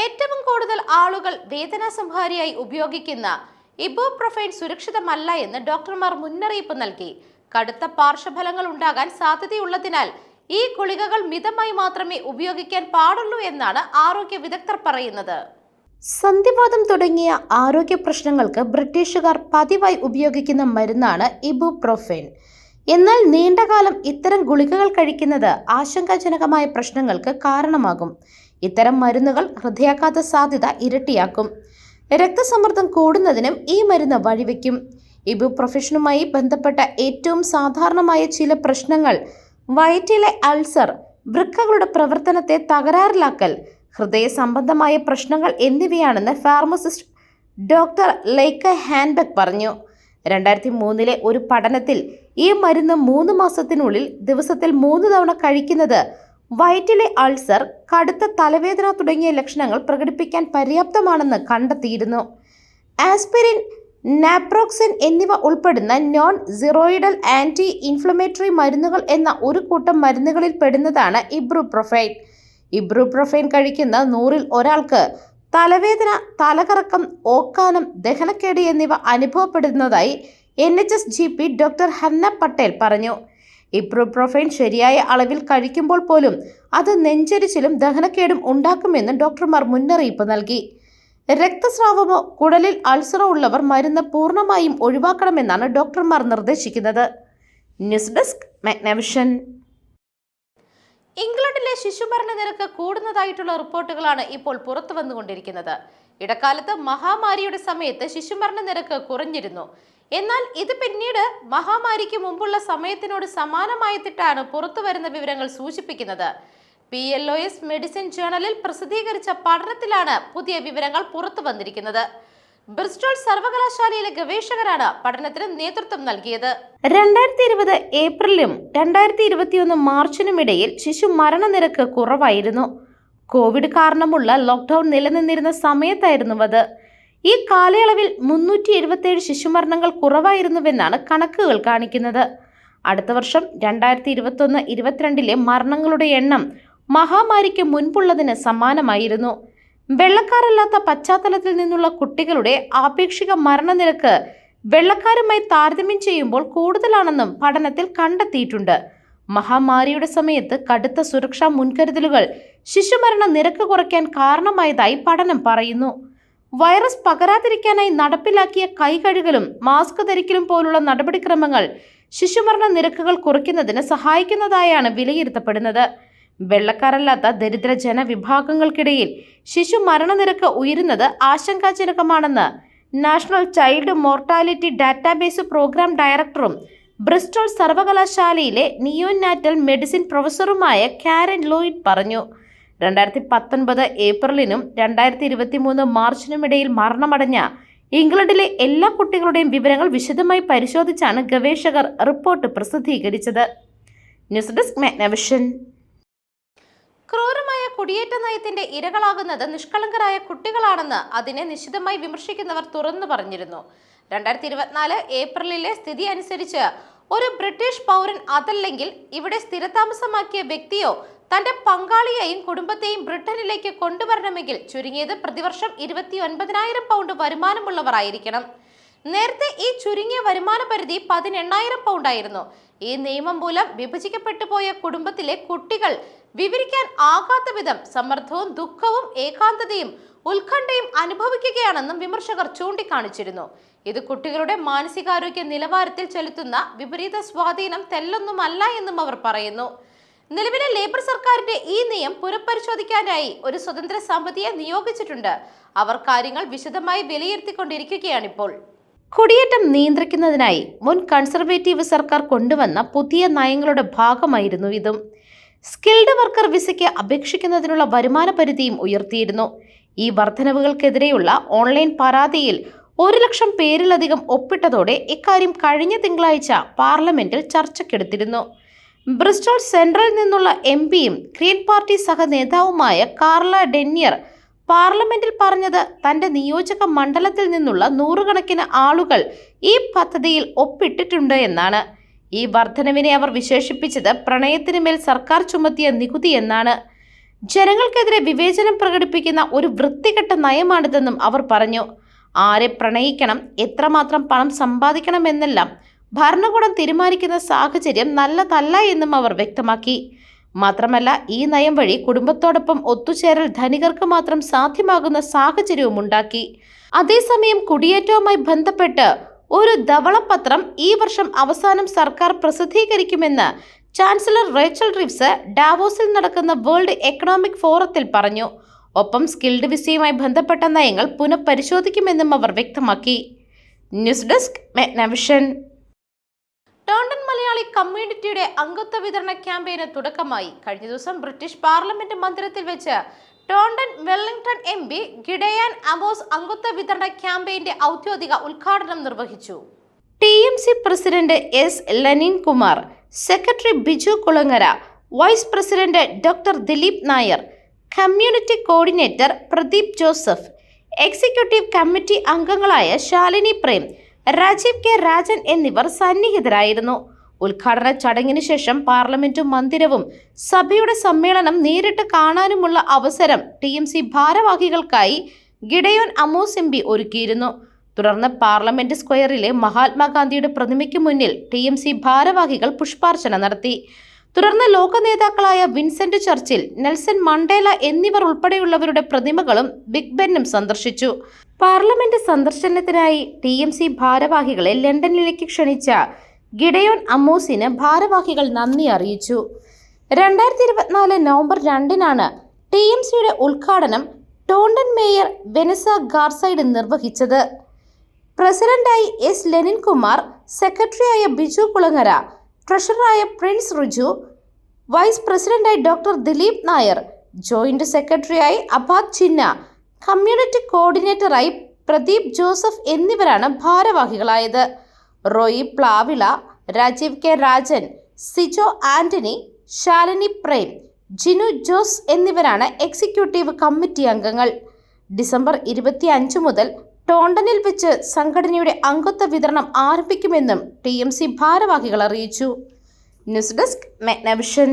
ഏറ്റവും കൂടുതൽ ആളുകൾ വേദനാസംഹാരിയായി ഉപയോഗിക്കുന്ന ഇബോപ്രൊഫൈൻ സുരക്ഷിതമല്ല എന്ന് ഡോക്ടർമാർ മുന്നറിയിപ്പ് നൽകി. കടുത്ത പാർശ്വഫലങ്ങൾ ഉണ്ടാകാൻ സാധ്യതയുള്ളതിനാൽ ഈ ഗുളികകൾ മിതമായി മാത്രമേ ഉപയോഗിക്കാൻ പാടുള്ളൂ എന്നാണ് ആരോഗ്യ വിദഗ്ധർ പറയുന്നത്. സന്ധിവാദം തുടങ്ങിയ ആരോഗ്യ പ്രശ്നങ്ങൾക്ക് ബ്രിട്ടീഷുകാർ പതിവായി ഉപയോഗിക്കുന്ന മരുന്നാണ് ഇബുപ്രോഫെൻ. എന്നാൽ നീണ്ടകാലം ഇത്തരം ഗുളികകൾ കഴിക്കുന്നത് ആശങ്കാജനകമായ പ്രശ്നങ്ങൾക്ക് കാരണമാകും. ഇത്തരം മരുന്നുകൾ ഹൃദയാഘാത സാധ്യത ഇരട്ടിയാക്കും. രക്തസമ്മർദ്ദം കൂടുന്നതിനും ഈ മരുന്ന് വഴിവെക്കും. ഇബുപ്രൊഫഷനുമായി ബന്ധപ്പെട്ട ഏറ്റവും സാധാരണമായ ചില പ്രശ്നങ്ങൾ വയറ്റിലെ അൾസർ വൃക്കകളുടെ പ്രവർത്തനത്തെ തകരാറിലാക്കൽ ഹൃദയ സംബന്ധമായ പ്രശ്നങ്ങൾ എന്നിവയാണെന്ന് ഫാർമസിസ്റ്റ് ഡോക്ടർ ലൈക്ക ഹാൻബെക് പറഞ്ഞു. രണ്ടായിരത്തി മൂന്നിലെ ഒരു പഠനത്തിൽ ഈ മരുന്ന് മൂന്ന് മാസത്തിനുള്ളിൽ ദിവസത്തിൽ മൂന്ന് തവണ കഴിക്കുന്നത് വയറ്റിലെ അൾസർ കടുത്ത തലവേദന തുടങ്ങിയ ലക്ഷണങ്ങൾ പ്രകടിപ്പിക്കാൻ പര്യാപ്തമാണെന്ന് കണ്ടെത്തിയിരുന്നു. ആസ്പിരിൻ നാപ്രോക്സിൻ എന്നിവ ഉൾപ്പെടുന്ന നോൺ സിറോയിഡൽ ആന്റി ഇൻഫ്ലമേറ്ററി മരുന്നുകൾ എന്ന ഒരു കൂട്ടം മരുന്നുകളിൽ പെടുന്നതാണ് ഇബ്രുപ്രൊഫൈൻ. ഇബ്രുപ്രൊഫൈൻ കഴിക്കുന്ന നൂറിൽ ഒരാൾക്ക് തലവേദന തലകറക്കം ഓക്കാനം ദഹനക്കേട് എന്നിവ അനുഭവപ്പെടുന്നതായി N H S G P doctor Hannah Patel പറഞ്ഞു. ഇപ്രോപ്രോഫൈൻ ശരിയായ അളവിൽ കഴിക്കുമ്പോൾ പോലും അത് നെഞ്ചരിച്ചിലും ദഹനക്കേടും ഉണ്ടാക്കുമെന്ന് ഡോക്ടർമാർ മുന്നറിയിപ്പ് നൽകി. രക്തസ്രാവമോ കുടലിൽ അൾസറോ ഉള്ളവർ മരുന്ന് പൂർണമായും ഒഴിവാക്കണമെന്നാണ് ഡോക്ടർമാർ നിർദ്ദേശിക്കുന്നത്. News desk Magnavision. ഇംഗ്ലണ്ടിലെ ശിശുമരണ നിരക്ക് കൂടുന്നതായിട്ടുള്ള റിപ്പോർട്ടുകളാണ് ഇപ്പോൾ പുറത്തു വന്നുകൊണ്ടിരിക്കുന്നത് ഇടക്കാലത്ത് മഹാമാരിയുടെ സമയത്ത് ശിശുമരണ നിരക്ക് കുറഞ്ഞിരുന്നു. എന്നാൽ ഇത് പിന്നീട് മഹാമാരിക്ക് മുമ്പുള്ള സമയത്തിനോട് സമാനമായിട്ടാണ് പുറത്തു വരുന്ന വിവരങ്ങൾ സൂചിപ്പിക്കുന്നത്. P L O S medicine ജേണലിൽ പ്രസിദ്ധീകരിച്ച പഠനത്തിലാണ് പുതിയ വിവരങ്ങൾ പുറത്തു വന്നിരിക്കുന്നത്. ബ്രിസ്റ്റോൾ സർവകലാശാലയിലെ ഗവേഷകരാണ് പഠനത്തിന് നേതൃത്വം നൽകിയത്. രണ്ടായിരത്തി ഇരുപത് ഏപ്രിലും രണ്ടായിരത്തി ഇരുപത്തിയൊന്ന് മാർച്ചിനും ഇടയിൽ ശിശു മരണനിരക്ക് കുറവായിരുന്നു. കോവിഡ് കാരണമുള്ള ലോക്ക്ഡൌൺ നിലനിന്നിരുന്ന സമയത്തായിരുന്നു അത്. ഈ കാലയളവിൽ മുന്നൂറ്റി എഴുപത്തേഴ് ശിശുമരണങ്ങൾ കുറവായിരുന്നുവെന്നാണ് കണക്കുകൾ കാണിക്കുന്നത്. അടുത്ത വർഷം രണ്ടായിരത്തി ഇരുപത്തൊന്ന് ഇരുപത്തിരണ്ടിലെ മരണങ്ങളുടെ എണ്ണം മഹാമാരിക്ക് മുൻപുള്ളതിന് സമാനമായിരുന്നു. വെള്ളക്കാരല്ലാത്ത പശ്ചാത്തലത്തിൽ നിന്നുള്ള കുട്ടികളുടെ ആപേക്ഷിക മരണനിരക്ക് വെള്ളക്കാരുമായി താരതമ്യം ചെയ്യുമ്പോൾ കൂടുതലാണെന്നും പഠനത്തിൽ കണ്ടെത്തിയിട്ടുണ്ട്. മഹാമാരിയുടെ സമയത്ത് കടുത്ത സുരക്ഷാ മുൻകരുതലുകൾ ശിശുമരണ നിരക്ക് കുറയ്ക്കാൻ കാരണമായതായി പഠനം പറയുന്നു. വൈറസ് പകരാതിരിക്കാനായി നടപ്പിലാക്കിയ കൈകഴുകലും മാസ്ക് ധരിക്കലും പോലുള്ള നടപടിക്രമങ്ങൾ ശിശുമരണ നിരക്കുകൾ കുറയ്ക്കുന്നതിന് സഹായിക്കുന്നതായാണ് വിലയിരുത്തപ്പെടുന്നത്. വെള്ളക്കാരല്ലാത്ത ദരിദ്ര ജനവിഭാഗങ്ങൾക്കിടയിൽ ശിശു മരണനിരക്ക് ഉയരുന്നത് ആശങ്കാജനകമാണെന്ന് national child mortality database programme ഡയറക്ടറും ബ്രിസ്റ്റോൾ സർവകലാശാലയിലെ നിയോനാറ്റൽ മെഡിസിൻ പ്രൊഫസറുമായ കാരൻ ലോയിഡ് പറഞ്ഞു. രണ്ടായിരത്തി പത്തൊൻപത് ഏപ്രിലിനും രണ്ടായിരത്തി ഇരുപത്തി മൂന്ന് മാർച്ചിനും ഇടയിൽ മരണമടഞ്ഞ ഇംഗ്ലണ്ടിലെ എല്ലാ കുട്ടികളുടെയും വിവരങ്ങൾ വിശദമായി പരിശോധിച്ചാണ് ഗവേഷകർ റിപ്പോർട്ട് പ്രസിദ്ധീകരിച്ചത്. ന്യൂസ് ഡെസ്ക് മാഗ്നവിഷൻ ക്രൂരമായ കുടിയേറ്റ നയത്തിന്റെ ഇരകളാകുന്നത് നിഷ്കളങ്കരായ കുട്ടികളാണെന്ന് അതിനെ നിശിതമായി വിമർശിക്കുന്നവർ തുറന്നു പറഞ്ഞിരുന്നു. രണ്ടായിരത്തി ഇരുപത്തിനാല് ഏപ്രിലിലെ സ്ഥിതി അനുസരിച്ച് ഒരു ബ്രിട്ടീഷ് പൗരൻ അതല്ലെങ്കിൽ ഇവിടെ സ്ഥിരതാമസമാക്കിയ വ്യക്തിയോ തന്റെ പങ്കാളിയെയും കുടുംബത്തെയും ബ്രിട്ടനിലേക്ക് കൊണ്ടുവരണമെങ്കിൽ ചുരുങ്ങിയത് പ്രതിവർഷം ഇരുപത്തി ഒൻപതിനായിരം പൗണ്ട് വരുമാനമുള്ളവരായിരിക്കണം. നേരത്തെ ഈ ചുരുങ്ങിയ വരുമാന പരിധി പതിനെണ്ണായിരം പൗണ്ടായിരുന്നു ഈ നിയമം മൂലം വിഭജിക്കപ്പെട്ടു പോയ കുടുംബത്തിലെ കുട്ടികൾ വിവരിക്കാൻ ആകാത്ത വിധം സമ്മർദ്ദവും ദുഃഖവും ഏകാന്തതയും ഉത്കണ്ഠയും അനുഭവിക്കുകയാണെന്നും വിമർശകർ ചൂണ്ടിക്കാണിച്ചിരുന്നു. ഇത് കുട്ടികളുടെ മാനസികാരോഗ്യ നിലവാരത്തിൽ ചെലുത്തുന്ന വിപരീത സ്വാധീനം തെല്ലൊന്നുമല്ല എന്നും അവർ പറയുന്നു. നിലവിലെ ലേബർ സർക്കാരിന്റെ ഈ നിയം പുനഃപരിശോധിക്കാനായി ഒരു സ്വതന്ത്ര സമിതിയെ നിയോഗിച്ചിട്ടുണ്ട്. അവർ കാര്യങ്ങൾ വിശദമായി വിലയിരുത്തിക്കൊണ്ടിരിക്കുകയാണിപ്പോൾ. കുടിയേറ്റം നിയന്ത്രിക്കുന്നതിനായി മുൻ കൺസർവേറ്റീവ് സർക്കാർ കൊണ്ടുവന്ന പുതിയ നയങ്ങളുടെ ഭാഗമായിരുന്നു ഇതും. സ്കിൽഡ് വർക്കർ വിസയ്ക്ക് അപേക്ഷിക്കുന്നതിനുള്ള വരുമാന പരിധിയും ഉയർത്തിയിരുന്നു. ഈ വർധനവുകൾക്കെതിരെയുള്ള ഓൺലൈൻ പരാതിയിൽ ഒരു ലക്ഷം പേരിലധികം ഒപ്പിട്ടതോടെ ഇക്കാര്യം കഴിഞ്ഞ തിങ്കളാഴ്ച പാർലമെന്റിൽ ചർച്ചയ്ക്കെടുത്തിരുന്നു. ബ്രിസ്റ്റോൾ സെൻട്രലിൽ നിന്നുള്ള എം പിയും ഗ്രീൻ പാർട്ടി സഹനേതാവുമായ കാർല ഡെന്നിയർ പാർലമെന്റിൽ പറഞ്ഞത് തന്റെ നിയോജക മണ്ഡലത്തിൽ നിന്നുള്ള നൂറുകണക്കിന് ആളുകൾ ഈ പദ്ധതിയിൽ ഒപ്പിട്ടിട്ടുണ്ട് എന്നാണ്. ഈ വർധനവിനെ അവർ വിശേഷിപ്പിച്ചത് പ്രണയത്തിന് മേൽ സർക്കാർ ചുമത്തിയ നികുതി എന്നാണ്. ജനങ്ങൾക്കെതിരെ വിവേചനം പ്രകടിപ്പിക്കുന്ന ഒരു വൃത്തികെട്ട നയമാണിതെന്നും അവർ പറഞ്ഞു. ആരെ പ്രണയിക്കണം എത്രമാത്രം പണം സമ്പാദിക്കണമെന്നെല്ലാം ഭരണകൂടം തീരുമാനിക്കുന്ന സാഹചര്യം നല്ലതല്ല എന്നും അവർ വ്യക്തമാക്കി. മാത്രമല്ല ഈ നയം വഴി കുടുംബത്തോടൊപ്പം ഒത്തുചേരൽ ധനികർക്ക് മാത്രം സാധ്യമാകുന്ന സാഹചര്യവും ഉണ്ടാക്കി. അതേസമയം കുടിയേറ്റവുമായി ബന്ധപ്പെട്ട് ഒരു ധവളപത്രം ഈ വർഷം അവസാനം സർക്കാർ പ്രസിദ്ധീകരിക്കുമെന്ന് ചാൻസലർ റേച്ചൽ റിവ്സ് ഡാവോസിൽ നടക്കുന്ന വേൾഡ് എക്കണോമിക് ഫോറത്തിൽ പറഞ്ഞു. ഒപ്പം സ്കിൽഡ് വിസയുമായി ബന്ധപ്പെട്ട നയങ്ങൾ പുനഃപരിശോധിക്കുമെന്നും അവർ വ്യക്തമാക്കി. News desk Magnavision. Taunton Malayali കമ്മ്യൂണിറ്റിയുടെ അംഗത്വ വിതരണ ക്യാമ്പയിന് തുടക്കമായി. കഴിഞ്ഞ ദിവസം ബ്രിട്ടീഷ് പാർലമെന്റ് മന്ദിരത്തിൽ വെച്ച് Taunton Wellington M P Gideon Amos അംഗത്വ വിതരണ ക്യാമ്പയിന്റെ ഔദ്യോഗിക ഉദ്ഘാടനം നിർവഹിച്ചു. T M C president S Lenin Kumar secretary Biju Kulangara vice president doctor Dileep Nair community coordinator Pradeep Joseph executive committee അംഗങ്ങളായ ശാലിനി പ്രേം രാജീവ് കെ. രാജൻ എന്നിവർ സന്നിഹിതരായിരുന്നു. ഉദ്ഘാടന ചടങ്ങിന് ശേഷം പാർലമെന്റും മന്ദിരവും സഭയുടെ സമ്മേളനം നേരിട്ട് കാണാനുമുള്ള അവസരം ടി എം സി ഭാരവാഹികൾക്കായി ഗിഡയോൻ അമോസ് ഒരുക്കിയിരുന്നു. തുടർന്ന് പാർലമെന്റ് സ്ക്വയറിലെ മഹാത്മാഗാന്ധിയുടെ പ്രതിമയ്ക്ക് മുന്നിൽ ടി എം സി ഭാരവാഹികൾ പുഷ്പാർച്ചന നടത്തി. തുടർന്ന് ലോക നേതാക്കളായ വിൻസെന്റ് ചർച്ചിൽ നെൽസൺ മണ്ടേല എന്നിവർ ഉൾപ്പെടെയുള്ളവരുടെ പ്രതിമകളും ബിഗ് ബെന്നും സന്ദർശിച്ചു. പാർലമെന്റ് സന്ദർശനത്തിനായി ടി എം സി ഭാരവാഹികളെ ലണ്ടനിലേക്ക് ക്ഷണിച്ച ഗിഡയോൺ അമ്മൂസിന് ഭാരവാഹികൾ നന്ദി അറിയിച്ചു. രണ്ടായിരത്തി ഇരുപത്തിനാല് നവംബർ രണ്ടിനാണ് ടി എം സിയുടെ ഉദ്ഘാടനം ടോണ്ടൻ മേയർ വെനസ ഗാർസൈഡ് നിർവഹിച്ചത്. പ്രസിഡന്റായി എസ് ലെനിൻ കുമാർ സെക്രട്ടറിയായ ബിജു കുളങ്ങര ട്രഷററായ പ്രിൻസ് റിജു വൈസ് പ്രസിഡന്റായി ഡോക്ടർ ദിലീപ് നായർ ജോയിന്റ് സെക്രട്ടറിയായി അബാദ് ചിന്ന കമ്മ്യൂണിറ്റി കോർഡിനേറ്ററായി പ്രദീപ് ജോസഫ് എന്നിവരാണ് ഭാരവാഹികളായത്. റോയി പ്ലാവിള രാജീവ് കെ രാജൻ സിജോ ആന്റണി ശാലിനി പ്രേം ജിനു ജോസ് എന്നിവരാണ് എക്സിക്യൂട്ടീവ് കമ്മിറ്റി അംഗങ്ങൾ. ഡിസംബർ ഇരുപത്തി അഞ്ച് മുതൽ ടോണ്ടനിൽ വെച്ച് സംഘടനയുടെ അംഗത്വ വിതരണം ആരംഭിക്കുമെന്നും ടി എം സി ഭാരവാഹികൾ അറിയിച്ചു. News desk Magnavision.